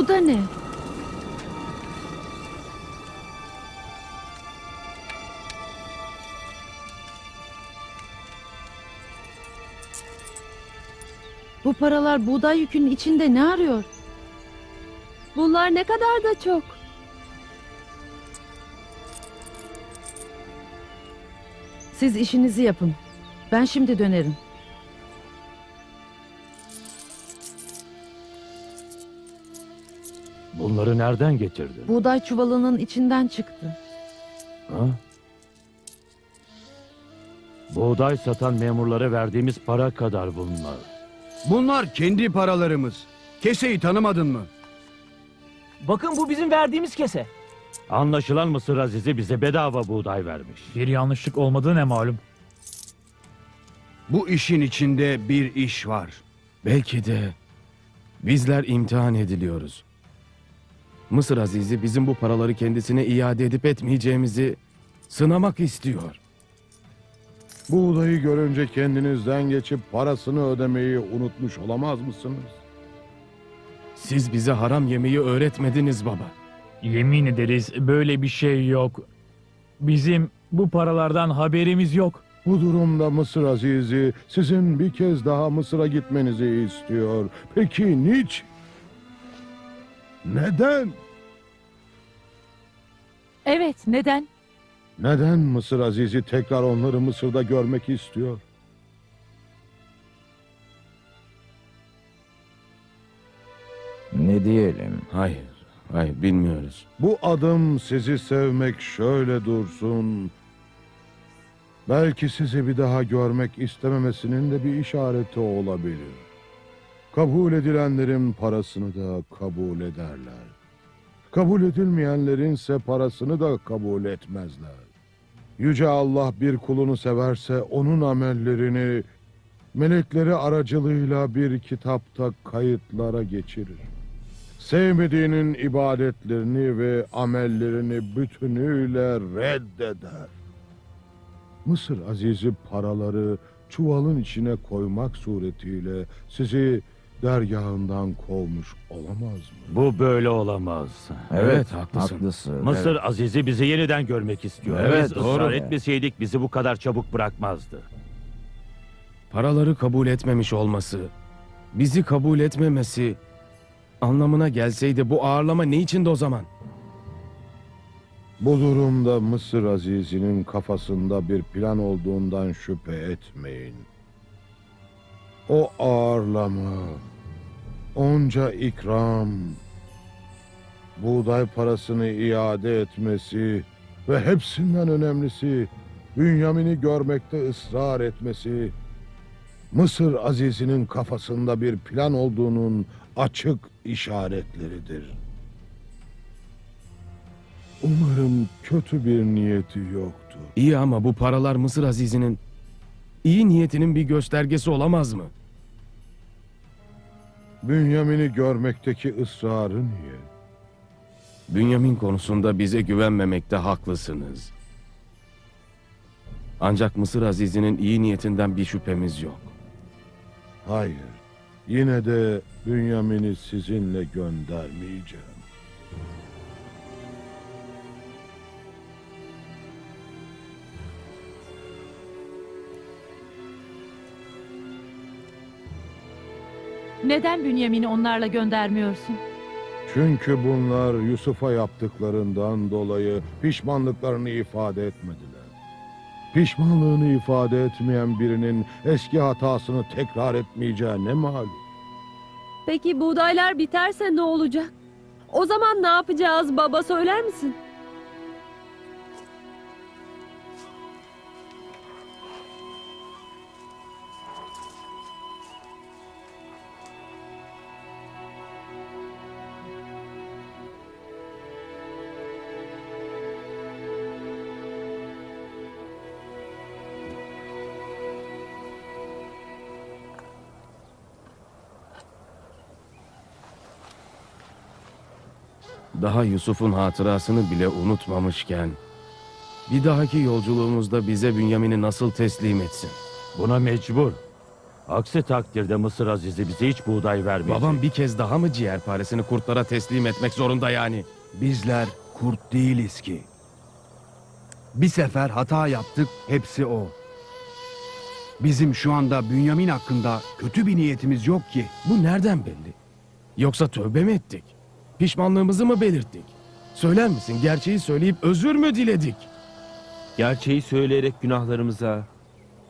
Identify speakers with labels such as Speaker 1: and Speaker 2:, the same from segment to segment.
Speaker 1: Bu da ne? Bu paralar buğday yükünün içinde ne arıyor?
Speaker 2: Bunlar ne kadar da çok.
Speaker 1: Siz işinizi yapın. Ben şimdi dönerim.
Speaker 3: Bunları nereden getirdin?
Speaker 1: Buğday çuvalının içinden çıktı.
Speaker 3: Ha? Buğday satan memurlara verdiğimiz para kadar bunlar.
Speaker 4: Bunlar kendi paralarımız. Keseyi tanımadın mı?
Speaker 5: Bakın bu bizim verdiğimiz kese.
Speaker 3: Anlaşılan Mısır Azizi bize bedava buğday vermiş.
Speaker 5: Bir yanlışlık olmadığı ne malum.
Speaker 4: Bu işin içinde bir iş var.
Speaker 6: Belki de bizler imtihan ediliyoruz. Mısır Azizi bizim bu paraları kendisine iade edip etmeyeceğimizi sınamak istiyor.
Speaker 7: Buğdayı görünce kendinizden geçip parasını ödemeyi unutmuş olamaz mısınız?
Speaker 6: Siz bize haram yemeği öğretmediniz baba.
Speaker 5: Yemin ederiz böyle bir şey yok. Bizim bu paralardan haberimiz yok.
Speaker 7: Bu durumda Mısır Azizi sizin bir kez daha Mısır'a gitmenizi istiyor. Peki niçin? Neden?
Speaker 2: Evet, neden?
Speaker 7: Neden Mısır Azizi tekrar onları Mısır'da görmek istiyor?
Speaker 8: Ne diyelim?
Speaker 6: Hayır, hayır bilmiyoruz.
Speaker 7: Bu adım sizi sevmek şöyle dursun. Belki sizi bir daha görmek istememesinin de bir işareti olabilir. Kabul edilenlerin parasını da kabul ederler. Kabul edilmeyenlerin ise parasını da kabul etmezler. Yüce Allah bir kulunu severse onun amellerini melekleri aracılığıyla bir kitapta kayıtlara geçirir. Sevmediğinin ibadetlerini ve amellerini bütünüyle reddeder. Mısır Azizi paraları çuvalın içine koymak suretiyle sizi dergahından kovmuş olamaz mı?
Speaker 3: Bu böyle olamaz.
Speaker 6: Evet, haklısın.
Speaker 8: Haklısın.
Speaker 3: Mısır Azizi bizi yeniden görmek istiyor.
Speaker 6: Evet,
Speaker 3: Biz
Speaker 6: doğru.
Speaker 3: ısrar etmeseydik bizi bu kadar çabuk bırakmazdı.
Speaker 6: Paraları kabul etmemiş olması, bizi kabul etmemesi anlamına gelseydi bu ağırlama ne içindi o zaman?
Speaker 7: Bu durumda Mısır Azizi'nin kafasında bir plan olduğundan şüphe etmeyin. O ağırlama, onca ikram, buğday parasını iade etmesi ve hepsinden önemlisi Bünyamin'i görmekte ısrar etmesi, Mısır Azizi'nin kafasında bir plan olduğunun açık işaretleridir. Umarım kötü bir niyeti yoktur.
Speaker 6: İyi ama bu paralar Mısır Azizi'nin iyi niyetinin bir göstergesi olamaz mı?
Speaker 7: Bünyamin'i görmekteki ısrarı niye?
Speaker 6: Bünyamin konusunda bize güvenmemekte haklısınız. Ancak Mısır Azizi'nin iyi niyetinden bir şüphemiz yok.
Speaker 7: Hayır, yine de Bünyamin'i sizinle göndermeyeceğim.
Speaker 2: Neden Bünyamin'i onlarla göndermiyorsun?
Speaker 7: Çünkü bunlar Yusuf'a yaptıklarından dolayı pişmanlıklarını ifade etmediler. Pişmanlığını ifade etmeyen birinin eski hatasını tekrar etmeyeceği ne malum?
Speaker 2: Peki buğdaylar biterse ne olacak? O zaman ne yapacağız baba söyler misin?
Speaker 6: Daha Yusuf'un hatırasını bile unutmamışken bir dahaki yolculuğumuzda bize Bünyamin'i nasıl teslim etsin?
Speaker 3: Buna mecbur. Aksi takdirde Mısır Azizi bize hiç buğday vermeyecek.
Speaker 6: Babam bir kez daha mı ciğerparesini kurtlara teslim etmek zorunda yani?
Speaker 4: Bizler kurt değiliz ki. Bir sefer hata yaptık, hepsi o. Bizim şu anda Bünyamin hakkında kötü bir niyetimiz yok ki.
Speaker 6: Bu nereden belli? Yoksa tövbe mi ettik? Pişmanlığımızı mı belirttik? Söyler misin gerçeği söyleyip özür mü diledik?
Speaker 8: Gerçeği söyleyerek günahlarımıza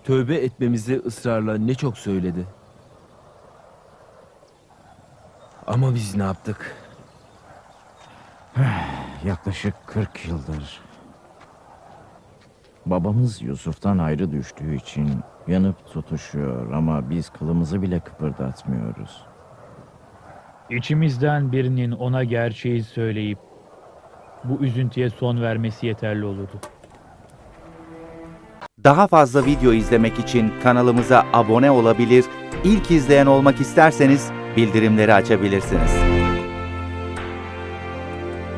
Speaker 8: tövbe etmemizi ısrarla ne çok söyledi. Ama biz ne yaptık?
Speaker 9: Yaklaşık 40 yıldır. Babamız Yusuf'tan ayrı düştüğü için yanıp tutuşuyor ama biz kılımızı bile kıpırdatmıyoruz.
Speaker 5: İçimizden birinin ona gerçeği söyleyip bu üzüntüye son vermesi yeterli olurdu.
Speaker 10: Daha fazla video izlemek için kanalımıza abone olabilir, ilk izleyen olmak isterseniz bildirimleri açabilirsiniz.